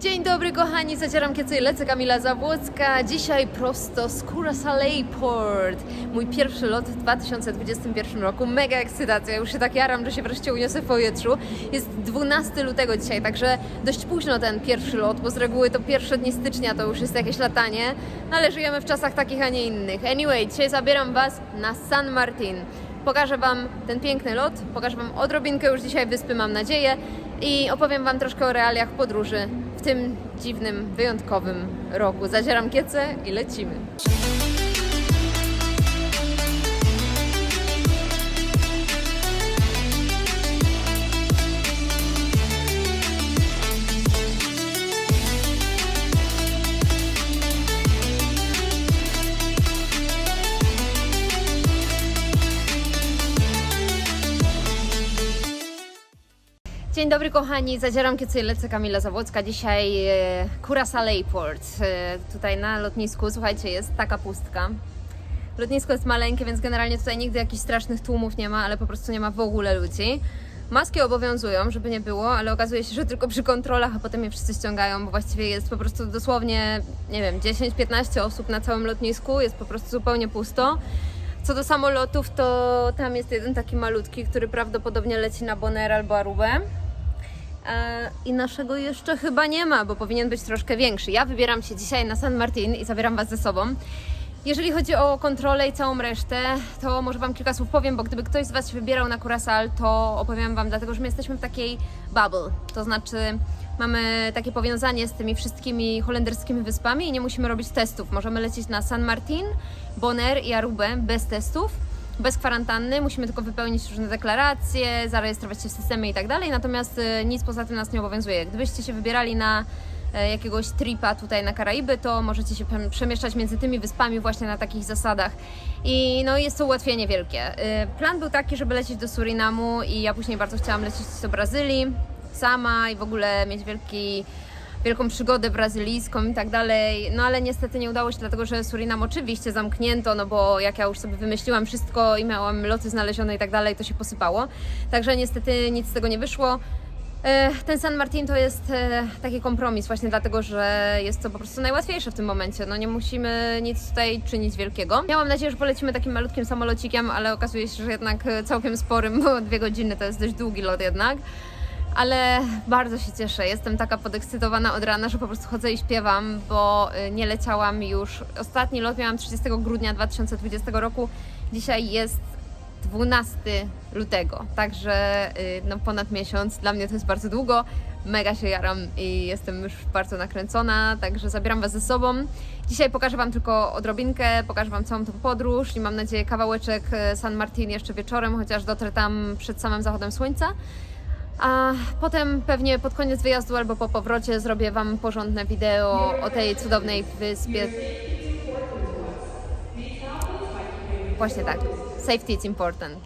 Dzień dobry kochani, zacieram kiecy lecę Kamila Zabłocka. Dzisiaj prosto z Curaçao Port. Mój pierwszy lot w 2021 roku. Mega ekscytacja, już się tak jaram, że się wreszcie uniosę w powietrzu. Jest 12 lutego dzisiaj, także dość późno ten pierwszy lot, bo z reguły to pierwsze dni stycznia to już jest jakieś latanie. Ale żyjemy w czasach takich, a nie innych. Anyway, dzisiaj zabieram Was na San Martin. Pokażę Wam ten piękny lot, pokażę Wam odrobinkę już dzisiaj wyspy, mam nadzieję, i opowiem Wam troszkę o realiach podróży w tym dziwnym, wyjątkowym roku. Zadzieram kiece i lecimy. Dzień dobry kochani, zadzieram kiece i lecę Kamila Zawłocka. Dzisiaj e, Curaçao Port. E, tutaj na lotnisku, słuchajcie, jest taka pustka. Lotnisko jest maleńkie, więc generalnie tutaj nigdy jakichś strasznych tłumów nie ma, ale po prostu nie ma w ogóle ludzi. Maski obowiązują, żeby nie było, ale okazuje się, że tylko przy kontrolach, a potem je wszyscy ściągają, bo właściwie jest po prostu dosłownie, nie wiem, 10-15 osób na całym lotnisku, jest po prostu zupełnie pusto. Co do samolotów, to tam jest jeden taki malutki, który prawdopodobnie leci na Bonaire albo Arubę. E, I naszego jeszcze chyba nie ma, bo powinien być troszkę większy. Ja wybieram się dzisiaj na San Martin i zabieram Was ze sobą. Jeżeli chodzi o kontrolę i całą resztę, to może Wam kilka słów powiem, bo gdyby ktoś z Was się wybierał na Curaçao, to opowiem Wam, dlatego że my jesteśmy w takiej bubble. To znaczy, mamy takie powiązanie z tymi wszystkimi holenderskimi wyspami i nie musimy robić testów. Możemy lecieć na San Martin, Bonaire i Arubę bez testów bez kwarantanny, musimy tylko wypełnić różne deklaracje, zarejestrować się w systemie i tak dalej, natomiast e, nic poza tym nas nie obowiązuje. Gdybyście się wybierali na e, jakiegoś tripa tutaj na Karaiby, to możecie się przem- przemieszczać między tymi wyspami właśnie na takich zasadach. I no jest to ułatwienie wielkie. E, Plan był taki, żeby lecieć do Surinamu i ja później bardzo chciałam lecieć do Brazylii sama i w ogóle mieć wielki wielką przygodę brazylijską i tak dalej. No ale niestety nie udało się, dlatego że Surinam oczywiście zamknięto, no bo jak ja już sobie wymyśliłam wszystko i miałam loty znalezione i tak dalej, to się posypało. Także niestety nic z tego nie wyszło. E, Ten San Martin to jest e, taki kompromis właśnie dlatego, że jest to po prostu najłatwiejsze w tym momencie. No nie musimy nic tutaj czynić wielkiego. Miałam nadzieję, że polecimy takim malutkim samolocikiem, ale okazuje się, że jednak e, całkiem sporym, bo dwie godziny to jest dość długi lot jednak. Ale bardzo się cieszę. Jestem taka podekscytowana od rana, że po prostu chodzę i śpiewam, bo y, nie leciałam już. Ostatni lot miałam 30 grudnia 2020 roku. Dzisiaj jest 12 lutego, także y, no ponad miesiąc. Dla mnie to jest bardzo długo. Mega się jaram i jestem już bardzo nakręcona, także zabieram Was ze sobą. Dzisiaj pokażę Wam tylko odrobinkę, pokażę Wam całą tą podróż i mam nadzieję kawałeczek y, San Martin jeszcze wieczorem, chociaż dotrę tam przed samym zachodem słońca. A potem pewnie pod koniec wyjazdu albo po powrocie zrobię Wam porządne wideo o tej cudownej wyspie. Właśnie tak. Safety is important.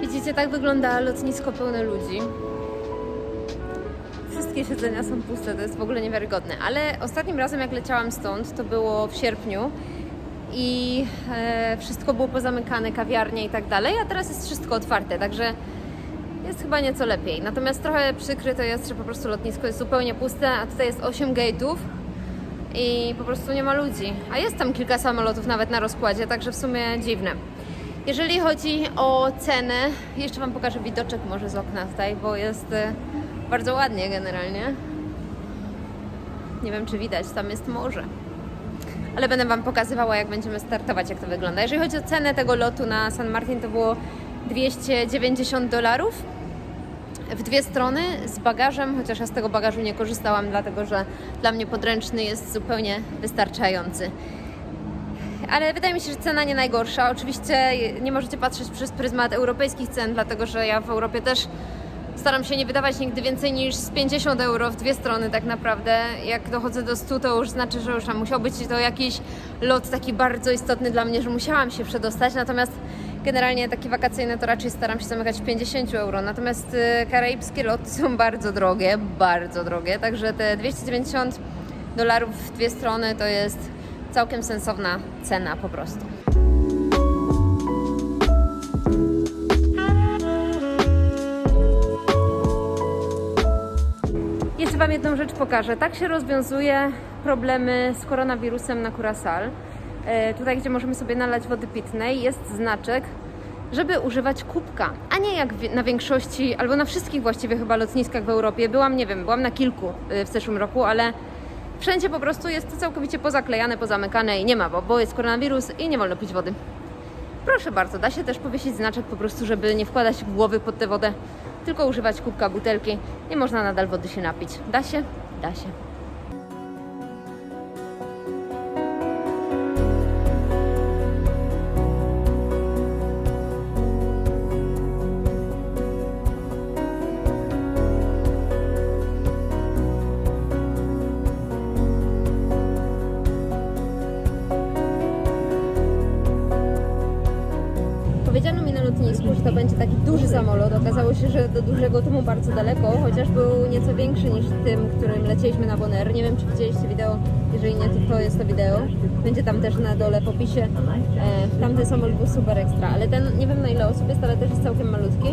Widzicie, tak wygląda lotnisko pełne ludzi. Wszystkie siedzenia są puste, to jest w ogóle niewiarygodne. Ale ostatnim razem, jak leciałam stąd, to było w sierpniu i e, wszystko było pozamykane, kawiarnie i tak dalej, a teraz jest wszystko otwarte, także jest chyba nieco lepiej. Natomiast trochę przykry to jest, że po prostu lotnisko jest zupełnie puste, a tutaj jest 8 gate'ów i po prostu nie ma ludzi. A jest tam kilka samolotów nawet na rozkładzie, także w sumie dziwne. Jeżeli chodzi o cenę, jeszcze Wam pokażę widoczek może z okna tutaj, bo jest e, bardzo ładnie generalnie. Nie wiem, czy widać, tam jest morze. Ale będę Wam pokazywała, jak będziemy startować, jak to wygląda. Jeżeli chodzi o cenę tego lotu na San Martin, to było 290 dolarów w dwie strony z bagażem, chociaż ja z tego bagażu nie korzystałam, dlatego że dla mnie podręczny jest zupełnie wystarczający. Ale wydaje mi się, że cena nie najgorsza. Oczywiście nie możecie patrzeć przez pryzmat europejskich cen, dlatego że ja w Europie też staram się nie wydawać nigdy więcej niż z 50 euro w dwie strony tak naprawdę. Jak dochodzę do 100, to już znaczy, że już tam musiał być to jakiś lot taki bardzo istotny dla mnie, że musiałam się przedostać. Natomiast generalnie takie wakacyjne to raczej staram się zamykać w 50 euro. Natomiast y, karaibskie loty są bardzo drogie, bardzo drogie. Także te 290 dolarów w dwie strony to jest całkiem sensowna cena po prostu. Jeszcze Wam jedną rzecz pokażę. Tak się rozwiązuje problemy z koronawirusem na Curacao. E, tutaj, gdzie możemy sobie nalać wody pitnej, jest znaczek, żeby używać kubka, a nie jak na większości, albo na wszystkich właściwie chyba lotniskach w Europie. Byłam, nie wiem, byłam na kilku e, w zeszłym roku, ale wszędzie po prostu jest to całkowicie pozaklejane, pozamykane i nie ma, bo, bo jest koronawirus i nie wolno pić wody. Proszę bardzo, da się też powiesić znaczek po prostu, żeby nie wkładać głowy pod tę wodę, tylko używać kubka, butelki. Nie można nadal wody się napić. Da się? Da się. To będzie taki duży samolot. Okazało się, że do dużego to mu bardzo daleko, chociaż był nieco większy niż tym, którym lecieliśmy na Bonaire. Nie wiem, czy widzieliście wideo. Jeżeli nie, to to jest to wideo. Będzie tam też na dole w opisie. E, tamten samolot był super ekstra, ale ten nie wiem na ile osób jest, ale też jest całkiem malutki.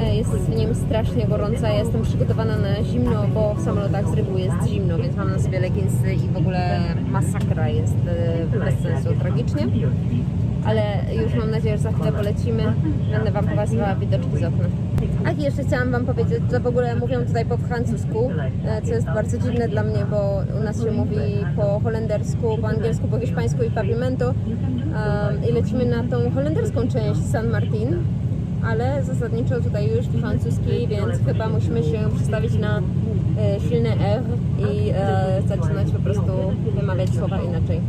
E, jest w nim strasznie gorąco. Ja jestem przygotowana na zimno, bo w samolotach z reguły jest zimno, więc mam na sobie leginsy i w ogóle masakra jest e, bez sensu, tragicznie ale już mam nadzieję, że za chwilę polecimy. Będę Wam pokazywała widoczki z okna. A i jeszcze chciałam Wam powiedzieć, że w ogóle mówią tutaj po francusku, e, co jest bardzo dziwne dla mnie, bo u nas się mówi po holendersku, po angielsku, po hiszpańsku i pavimento um, i lecimy na tą holenderską część San Martin, ale zasadniczo tutaj już francuski, więc chyba musimy się przestawić na e, silne R i e, zaczynać po prostu wymawiać słowa inaczej.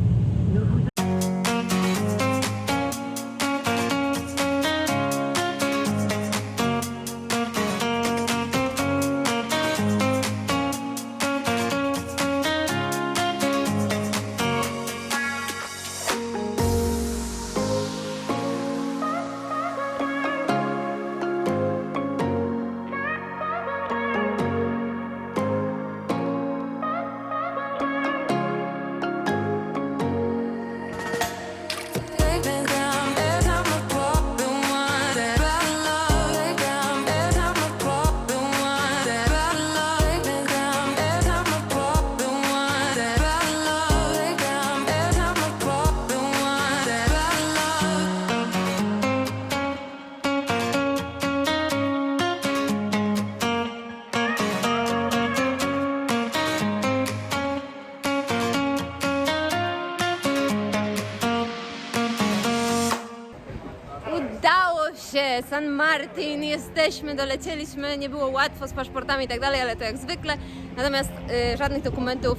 San Martin, jesteśmy, dolecieliśmy. Nie było łatwo z paszportami i tak dalej, ale to jak zwykle. Natomiast y, żadnych dokumentów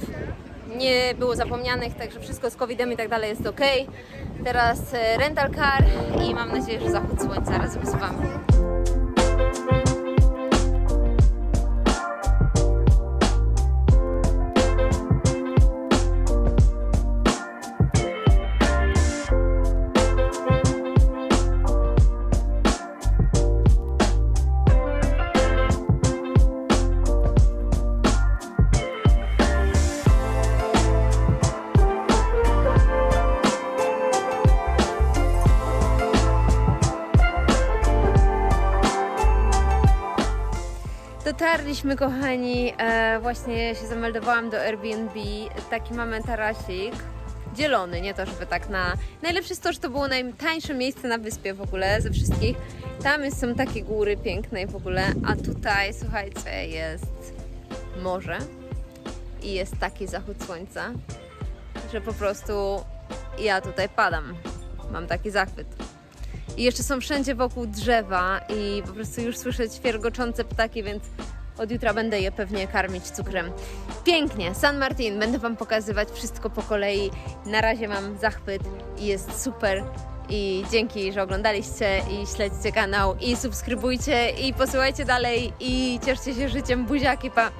nie było zapomnianych, także wszystko z COVID-em i tak dalej jest ok. Teraz y, rental car i mam nadzieję, że zachód słońca razem z Wami. Dotarliśmy, kochani. E, właśnie się zameldowałam do Airbnb. Taki mamy tarasik. Dzielony, nie to, żeby tak na. Najlepsze jest to, że to było najtańsze miejsce na wyspie w ogóle ze wszystkich. Tam są takie góry piękne i w ogóle, a tutaj, słuchajcie, jest morze i jest taki zachód słońca, że po prostu ja tutaj padam. Mam taki zachwyt. I jeszcze są wszędzie wokół drzewa i po prostu już słyszę ćwiergoczące ptaki, więc od jutra będę je pewnie karmić cukrem. Pięknie, San Martin, będę Wam pokazywać wszystko po kolei. Na razie mam zachwyt i jest super. I dzięki, że oglądaliście i śledźcie kanał i subskrybujcie i posyłajcie dalej i cieszcie się życiem. Buziaki, pa!